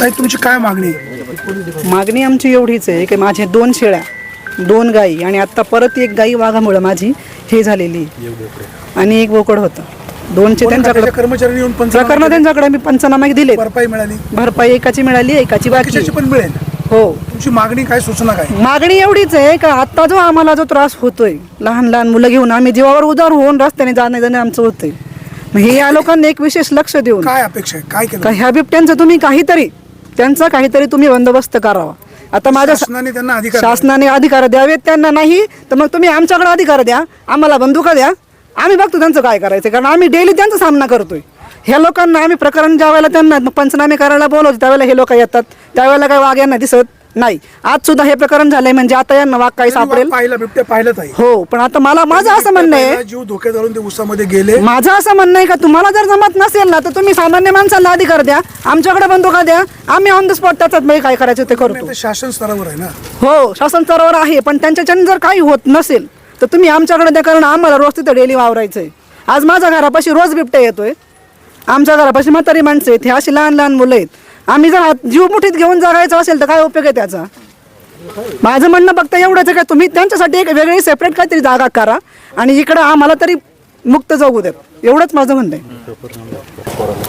ताई तुमची काय मागणी? आहे? मागणी आमची एवढीच आहे की माझे दोन शेळ्या दोन गाई आणि आता परत एक गाई वाघामुळं माझी हे झालेली. आणि एक बोकड होतं. दोनशे त्यांच्याकडे कर्मचाऱ्यांनी येऊन पंचनामा प्रकरण त्यांच्याकडे मी पंचनामे दिले भरपाई मिळाली? भरपाई एकाची मिळाली एकाची बाकी. कशाची पण मिळेल? हो. तुमची मागणी काय सूचना काय? मागणी एवढीच आहे का आता जो आम्हाला जो त्रास होतोय लहान लहान मुलं घेऊन आम्ही जीवावर उदार होऊन रस्त्याने जाणे जाणे आमचं होतंय. मग हे या लोकांनी एक विशेष लक्ष देऊन काय अपेक्षा आहे? काय का ह्या बिबट्यांचं तुम्ही काहीतरी त्यांचा काहीतरी तुम्ही बंदोबस्त करावा. आता माझ्या शासनाने त्यांना अधिकार. शासनाने अधिकार द्यावेत त्यांना नाही तर मग तुम्ही आमच्याकडे अधिकार द्या आम्हाला बंदुका द्या. आम्ही बघतो त्यांचं काय करायचं कारण आम्ही डेली त्यांचा सामना करतोय. ह्या लोकांना आम्ही प्रकरण ज्या वेळेला त्यांना पंचनामे करायला बोलवतो त्यावेळेला हे लोक येतात त्यावेळेला काय वाघ यांना दिसत नाही. आज सुद्धा हे प्रकरण झालंय म्हणजे आता यांना वाघ काही सापडेल पाहिलं बिबट्या पाहिलंच आहे. हो पण आता मला माझं असं म्हणणं आहे जीव धोक्यात घालून ते उसामध्ये गेले. माझं असं म्हणणं आहे का तुम्हाला जर जमत नसेल ना तर तुम्ही सामान्य माणसाला अधिकार द्या आमच्याकडे बंदुका द्या आम्ही ऑन द स्पॉट त्याच्यात म्हणजे काय करायचं ते करतो. ते शासन स्तरावर आहे ना. हो शासन स्तरावर आहे पण त्यांच्याच्याने जर काही होत नसेल तर तुम्ही आमच्याकडे द्या कारण आम्हाला रोज तिथं डेली वावरायचं आहे आज माझ्या घरापाशी रोज बिबट्या येतोय. आमच्या घरापाशी म्हातारी माणसं आहेत हे अशी लहान लहान मुलं आहेत. आम्ही जर हात- जीव मुठीत घेऊन जगायचं असेल तर काय उपयोग आहे त्याचा? माझं म्हणणं फक्त एवढंच आहे का तुम्ही त्यांच्यासाठी एक वेगळी सेपरेट काहीतरी जागा करा आणि इकडं आम्हाला तरी मुक्त जगू देत. एवढंच माझं म्हणणं आहे.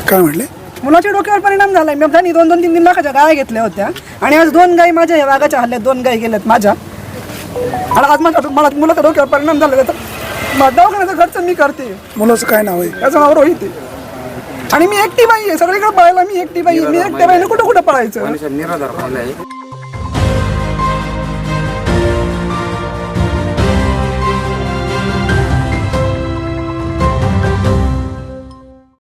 काय म्हटले? मुलाच्या डोक्यावर परिणाम झालाय. मी त्यांनी दोन दोन तीन तीन लाखाच्या गाय घेतल्या होत्या. आणि आज दोन गाई माझ्या या वाघाच्या हल्ल्यात दोन गाई गेल्यात माझ्या. आणि आज माझ्या मला मुलाच्या डोक्यावर परिणाम झाला. तर दवाखान्याचा खर्च मी करते. मुलाचं काय नाव आहे? त्याचं नाव रोहित आहे. आणि मी एकटी बाई आहे. सगळीकडे पळायला मी एकटी बाई आहे. मी एकट्या बाईने कुठं कुठं पळायचं? निराधार पाहिलं आहे